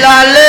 la la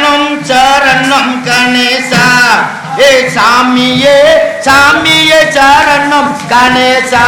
சரணம் சரணம் கணேசா ஏ சாமியே சாமியே சரணம் கணேசா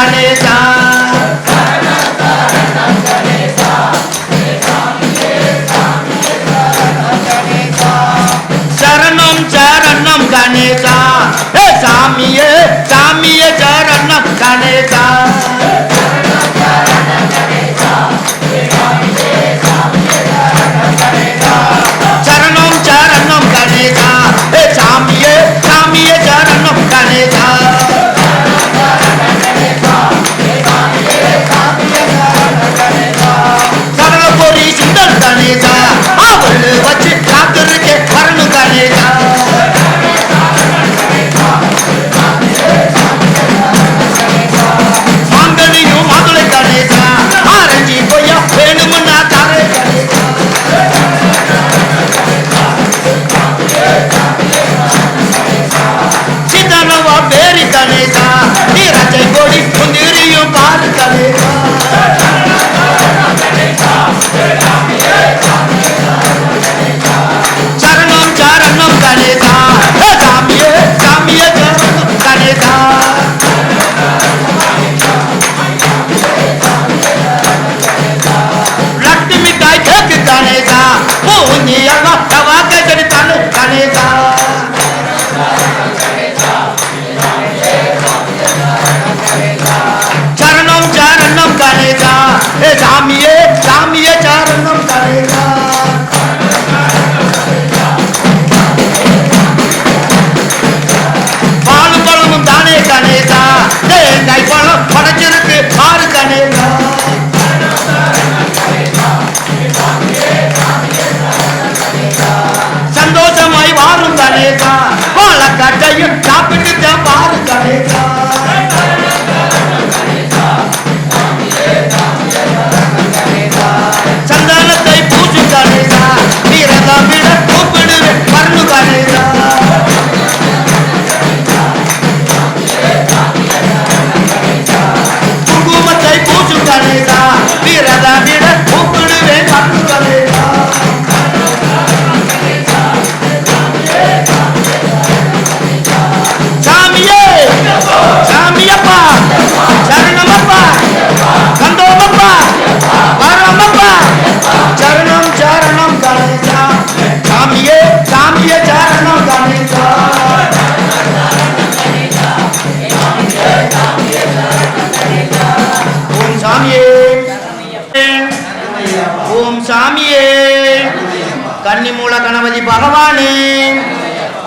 Dale, dale.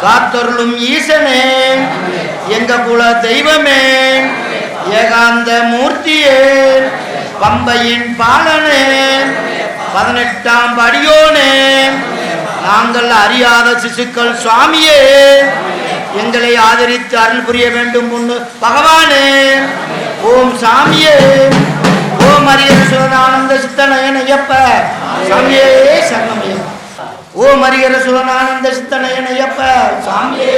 காத்தருளும் ஈசனே எங்க குல தெய்வமே ஏகாந்த மூர்த்தியே பம்பையின் பாலனே பதினெட்டாம் படியோனே நாங்கள் அறியாத சிசுக்கள் சுவாமியே எங்களை ஆதரித்து அருள் புரிய வேண்டும் முன்னு பகவானே. ஓம் சாமியே ஓம் அரிய சிவனானந்த சித்தனயன் ஐயப்ப. சாமியே சங்கமியே ஓ மரியரசுவன் ஆனந்த சித்தனையனையப்ப சாமியே.